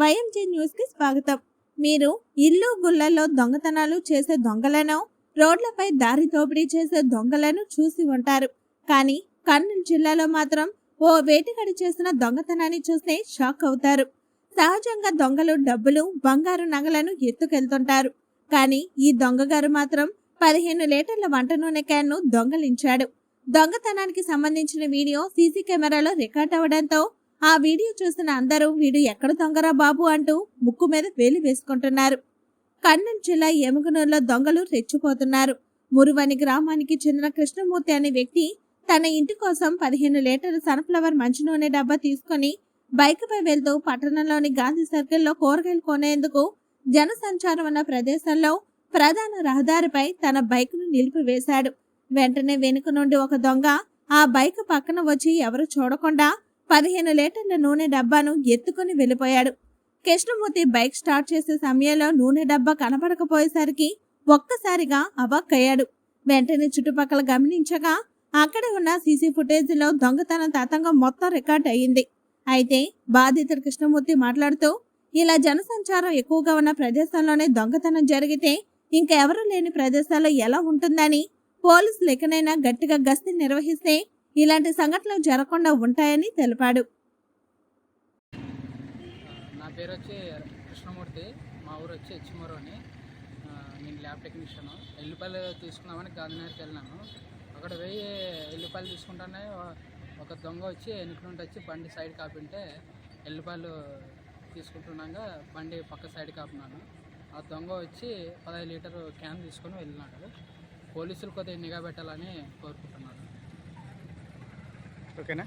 వైఎంజీ న్యూస్కి స్వాగతం. మీరు ఇల్లు గుళ్ళల్లో దొంగతనాలు చేసే దొంగలను రోడ్లపై దారి దోపిడీ చేసే దొంగలను చూసి ఉంటారు. కానీ కర్నూలు జిల్లాలో మాత్రం ఓ వేటగాడి చేసిన దొంగతనాన్ని చూస్తే షాక్ అవుతారు. సహజంగా దొంగలు డబ్బులు బంగారు నగలను ఎత్తుకెళ్తుంటారు. కానీ ఈ దొంగగారు మాత్రం పదిహేను లీటర్ల వంట నూనె క్యాన్ను దొంగలించాడు. దొంగతనానికి సంబంధించిన వీడియో సీసీ కెమెరాలో రికార్డ్ అవడంతో ఆ వీడియో చూసిన అందరూ వీడు ఎక్కడ దొంగరా బాబు అంటూ ముక్కు మీద వేలు వేసుకుంటున్నారు. కర్నూలు జిల్లా ఎముగనూరులో దొంగలు రెచ్చిపోతున్నారు. మురువని గ్రామానికి చెందిన కృష్ణమూర్తి అనే వ్యక్తి తన ఇంటి కోసం పదిహేను లీటర్ల సన్ఫ్లవర్ మంచి నూనె డబ్బా తీసుకుని బైక్పై వెళ్తూ పట్టణంలోని గాంధీ సర్కిల్లో కూరగాయలు కొనేందుకు జనసంచారం ఉన్న ప్రదేశంలో ప్రధాన రహదారిపై తన బైక్ను నిలిపివేశాడు. వెంటనే వెనుక నుండి ఒక దొంగ ఆ బైక్ పక్కన వచ్చి ఎవరు చూడకుండా పదిహేను లీటర్ల నూనె డబ్బాను ఎత్తుకుని వెళ్ళిపోయాడు. కృష్ణమూర్తి బైక్ స్టార్ట్ చేసే సమయంలో నూనె డబ్బా కనపడకపోయేసరికి ఒక్కసారిగా అవాక్కయ్యాడు. వెంటనే చుట్టుపక్కల గమనించగా అక్కడ ఉన్న సీసీ ఫుటేజ్లో దొంగతనం తతంగం మొత్తం రికార్డ్ అయ్యింది. అయితే బాధితుడు కృష్ణమూర్తి మాట్లాడుతూ ఇలా జనసంచారం ఎక్కువగా ఉన్న ప్రదేశంలోనే దొంగతనం జరిగితే ఇంకెవరూ లేని ప్రదేశాల్లో ఎలా ఉంటుందని పోలీసులు ఎక్కడైనా గట్టిగా గస్తీ నిర్వహిస్తే ఇలాంటి సంఘటనలు జరగకుండా ఉంటాయని తెలిపాడు. నా పేరు వచ్చి కృష్ణమూర్తి. మా ఊరు వచ్చి హెచ్మూరు అని నేను ల్యాబ్ టెక్నీషియన్. ఎల్లిపల్లి తీసుకుందామని గాంధీనగర్కి వెళ్ళినాను అక్కడ పోయి ఎల్లిపల్లి తీసుకుంటానే ఒక దొంగ వచ్చి వెనుక వచ్చి బండి సైడ్ కాపింటే ఎల్లిపాయలు తీసుకుంటున్నాక బండి పక్క సైడ్ కాపినాను. ఆ దొంగ వచ్చి పదహైదు లీటర్ క్యాన్ తీసుకొని వెళ్ళినాడు. పోలీసులు కొద్దిగా నిఘా పెట్టాలని కోరుకుంటున్నాను. ఓకేనా?